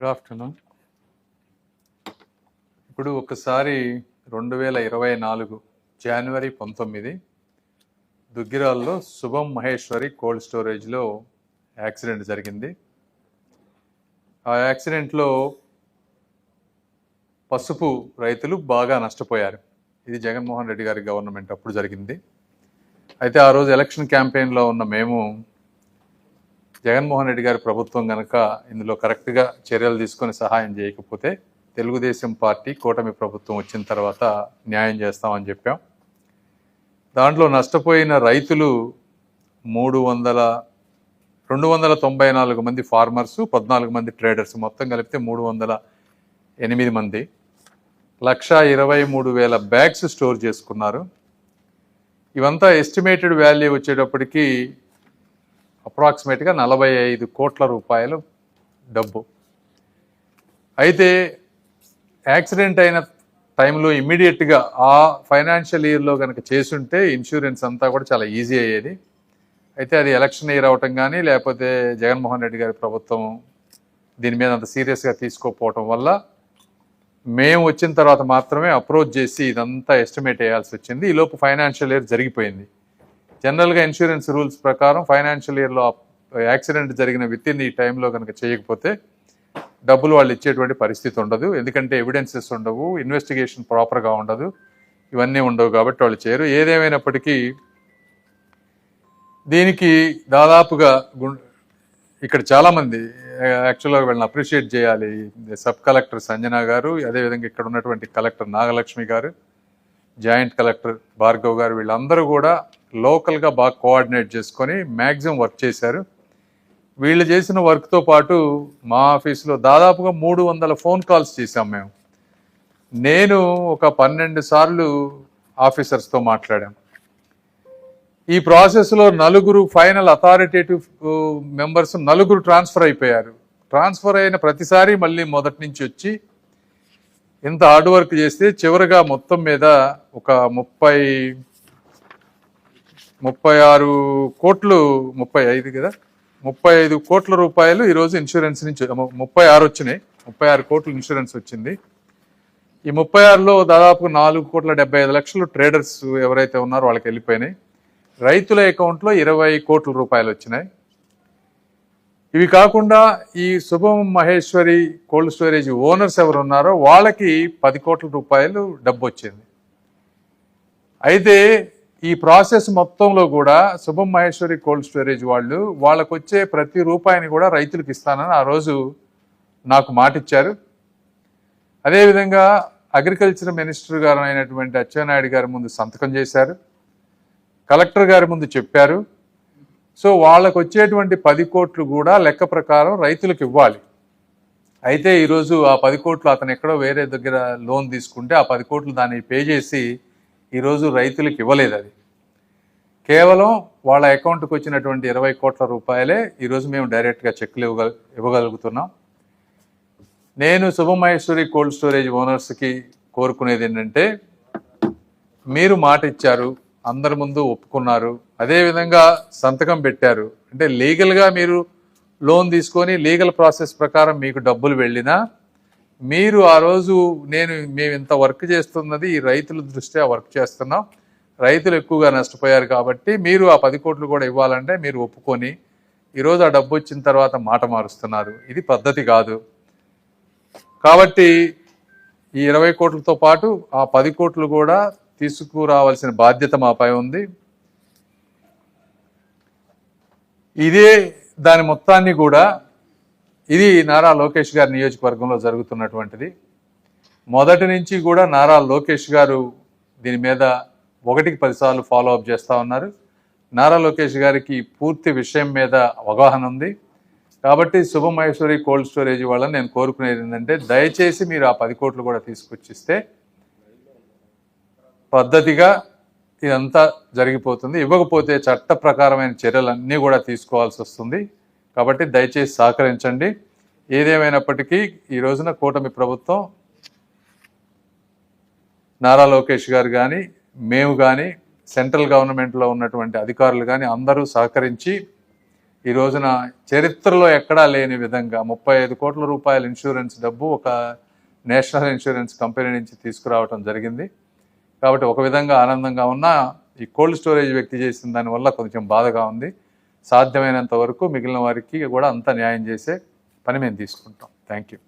Good afternoon ఇప్పుడు ఒకసారి రెండు వేల ఇరవై నాలుగు జనవరి పంతొమ్మిది దుగ్గిరాల్లో శుభం మహేశ్వరి కోల్డ్ స్టోరేజ్లో యాక్సిడెంట్ జరిగింది. ఆ యాక్సిడెంట్లో పసుపు రైతులు బాగా నష్టపోయారు. ఇది జగన్మోహన్ రెడ్డి గారి గవర్నమెంట్ అప్పుడు జరిగింది. అయితే ఆ రోజు ఎలక్షన్ క్యాంపెయిన్లో ఉన్న మేము జగన్మోహన్ రెడ్డి గారి ప్రభుత్వం కనుక ఇందులో కరెక్ట్గా చర్యలు తీసుకొని సహాయం చేయకపోతే తెలుగుదేశం పార్టీ కూటమి ప్రభుత్వం వచ్చిన తర్వాత న్యాయం చేస్తామని చెప్పాం. దాంట్లో నష్టపోయిన రైతులు మూడు వందల రెండు వందల తొంభై నాలుగు మంది ఫార్మర్స్ పద్నాలుగు మంది ట్రేడర్స్ మొత్తం కలిపితే మూడు వందల ఎనిమిది మంది. లక్ష ఇరవై మూడు వేల బ్యాగ్స్ స్టోర్ చేసుకున్నారు. ఇవంతా ఎస్టిమేటెడ్ వాల్యూ వచ్చేటప్పటికి అప్రాక్సిమేట్గా నలభై ఐదు కోట్ల రూపాయలు డబ్బు. అయితే యాక్సిడెంట్ అయిన టైంలో ఇమ్మీడియట్గా ఆ ఫైనాన్షియల్ ఇయర్లో కనుక చేసుంటే ఇన్సూరెన్స్ అంతా కూడా చాలా ఈజీ అయ్యేది. అయితే అది ఎలక్షన్ ఇయర్ అవటం కానీ లేకపోతే జగన్మోహన్ రెడ్డి గారి ప్రభుత్వం దీని మీద అంత సీరియస్గా తీసుకోకపోవటం వల్ల మేము వచ్చిన తర్వాత మాత్రమే అప్రోచ్ చేసి ఇదంతా ఎస్టిమేట్ వేయాల్సి వచ్చింది. ఈలోపు ఫైనాన్షియల్ ఇయర్ జరిగిపోయింది. జనరల్గా ఇన్సూరెన్స్ రూల్స్ ప్రకారం ఫైనాన్షియల్ ఇయర్లో యాక్సిడెంట్ జరిగిన విత్ ఇన్ ఈ టైంలో కనుక చేయకపోతే డబ్బులు వాళ్ళు ఇచ్చేటువంటి పరిస్థితి ఉండదు. ఎందుకంటే ఎవిడెన్సెస్ ఉండవు ఇన్వెస్టిగేషన్ ప్రాపర్గా ఉండదు ఇవన్నీ ఉండవు కాబట్టి వాళ్ళు చేయరు. ఏదేమైనప్పటికీ దీనికి దాదాపుగా ఇక్కడ చాలామంది యాక్చువల్గా వీళ్ళని అప్రిషియేట్ చేయాలి. సబ్ కలెక్టర్ సంజన గారు అదేవిధంగా ఇక్కడ ఉన్నటువంటి కలెక్టర్ నాగలక్ష్మి గారు జాయింట్ కలెక్టర్ భార్గవ్ గారు వీళ్ళందరూ కూడా లోకల్గా బాగా కోఆర్డినేట్ చేసుకొని మ్యాక్సిమం వర్క్ చేశారు. వీళ్ళు చేసిన వర్క్తో పాటు మా ఆఫీస్లో దాదాపుగా మూడు వందల ఫోన్ కాల్స్ చేశాం మేము. నేను ఒక పన్నెండు సార్లు ఆఫీసర్స్తో మాట్లాడాం. ఈ ప్రాసెస్లో నలుగురు ఫైనల్ అథారిటేటివ్ మెంబర్స్ నలుగురు ట్రాన్స్ఫర్ అయిపోయారు. ట్రాన్స్ఫర్ అయిన ప్రతిసారి మళ్ళీ మొదటి నుంచి వచ్చి ఇంత హార్డ్ వర్క్ చేస్తే చివరిగా మొత్తం మీద ఒక ముప్పై ముప్పై ఆరు కోట్లు ముప్పై ఐదు కదా? ముప్పై ఐదు కోట్ల రూపాయలు ఈరోజు ఇన్సూరెన్స్ నుంచి ముప్పై ఆరు వచ్చినాయి. ముప్పై ఆరు కోట్ల ఇన్సూరెన్స్ వచ్చింది. ఈ ముప్పై ఆరులో దాదాపు నాలుగు కోట్ల డెబ్బై ఐదు లక్షలు ట్రేడర్స్ ఎవరైతే ఉన్నారో వాళ్ళకి వెళ్ళిపోయినాయి. రైతుల అకౌంట్లో ఇరవై కోట్ల రూపాయలు వచ్చినాయి. ఇవి కాకుండా ఈ శుభం మహేశ్వరి కోల్డ్ స్టోరేజ్ ఓనర్స్ ఎవరు ఉన్నారో వాళ్ళకి పది కోట్ల రూపాయలు డబ్బు వచ్చింది. అయితే ఈ ప్రాసెస్ మొత్తంలో కూడా శుభం మహేశ్వరి కోల్డ్ స్టోరేజ్ వాళ్ళు వాళ్ళకు వచ్చే ప్రతి రూపాయిని కూడా రైతులకు ఇస్తానని ఆ రోజు నాకు మాటిచ్చారు. అదేవిధంగా అగ్రికల్చర్ మినిస్టర్ గారు అయినటువంటి అచ్చెన్నాయుడు గారి ముందు సంతకం చేశారు. కలెక్టర్ గారి ముందు చెప్పారు. సో వాళ్ళకు వచ్చేటువంటి పది కోట్లు కూడా లెక్క ప్రకారం రైతులకు ఇవ్వాలి. అయితే ఈరోజు ఆ పది కోట్లు అతను ఎక్కడో వేరే దగ్గర లోన్ తీసుకుంటే ఆ పది కోట్లు దాన్ని పే చేసి ఈరోజు రైతులకు ఇవ్వలేదు అది. కేవలం వాళ్ళ అకౌంట్కి వచ్చినటువంటి ఇరవై కోట్ల రూపాయలే ఈరోజు మేము డైరెక్ట్గా చెక్లు ఇవ్వగల ఇవ్వగలుగుతున్నాం. నేను శుభమహేశ్వరి కోల్డ్ స్టోరేజ్ ఓనర్స్కి కోరుకునేది ఏంటంటే మీరు మాట ఇచ్చారు అందరి ముందు ఒప్పుకున్నారు అదేవిధంగా సంతకం పెట్టారు. అంటే లీగల్గా మీరు లోన్ తీసుకొని లీగల్ ప్రాసెస్ ప్రకారం మీకు డబ్బులు వెళ్ళినా మీరు ఆ రోజు నేను మేము ఇంత వర్క్ చేస్తున్నది ఈ రైతుల దృష్ట్యా వర్క్ చేస్తున్నాం. రైతులు ఎక్కువగా నష్టపోయారు కాబట్టి మీరు ఆ పది కోట్లు కూడా ఇవ్వాలంటే మీరు ఒప్పుకొని ఈరోజు ఆ డబ్బు వచ్చిన తర్వాత మాట మారుస్తున్నారు. ఇది పద్ధతి కాదు. కాబట్టి ఈ ఇరవై కోట్లతో పాటు ఆ పది కోట్లు కూడా తీసుకురావాల్సిన బాధ్యత మాపై ఉంది. ఇదే దాని మొత్తాన్ని కూడా ఇది నారా లోకేష్ గారి నియోజకవర్గంలో జరుగుతున్నటువంటిది. మొదటి నుంచి కూడా నారా లోకేష్ గారు దీని మీద ఒకటికి పదిసార్లు ఫాలో అప్ చేస్తూ ఉన్నారు. నారా లోకేష్ గారికి పూర్తి విషయం మీద అవగాహన ఉంది. కాబట్టి శుభమహేశ్వరి కోల్డ్ స్టోరేజ్ వాళ్ళని నేను కోరుకునేది ఏంటంటే దయచేసి మీరు ఆ పది కోట్లు కూడా తీసుకొచ్చిస్తే పద్ధతిగా ఇదంతా జరిగిపోతుంది. ఇవ్వకపోతే చట్ట ప్రకారమైన చర్యలన్నీ కూడా తీసుకోవాల్సి వస్తుంది. కాబట్టి దయచేసి సహకరించండి. ఏదేమైనప్పటికీ ఈ రోజున కూటమి ప్రభుత్వం నారా లోకేష్ గారు కానీ మేము కానీ సెంట్రల్ గవర్నమెంట్లో ఉన్నటువంటి అధికారులు కానీ అందరూ సహకరించి ఈ రోజున చరిత్రలో ఎక్కడా లేని విధంగా ముప్పై ఐదు కోట్ల రూపాయల ఇన్సూరెన్స్ డబ్బు ఒక నేషనల్ ఇన్సూరెన్స్ కంపెనీ నుంచి తీసుకురావడం జరిగింది. కాబట్టి ఒక విధంగా ఆనందంగా ఉన్నా ఈ కోల్డ్ స్టోరేజ్ వ్యక్తి చేసిన దానివల్ల కొంచెం బాధగా ఉంది. సాధ్యమైనంత వరకు మిగిలిన వారికి కూడా అంత న్యాయం చేసే పని మేము తీసుకుంటాం. Thank you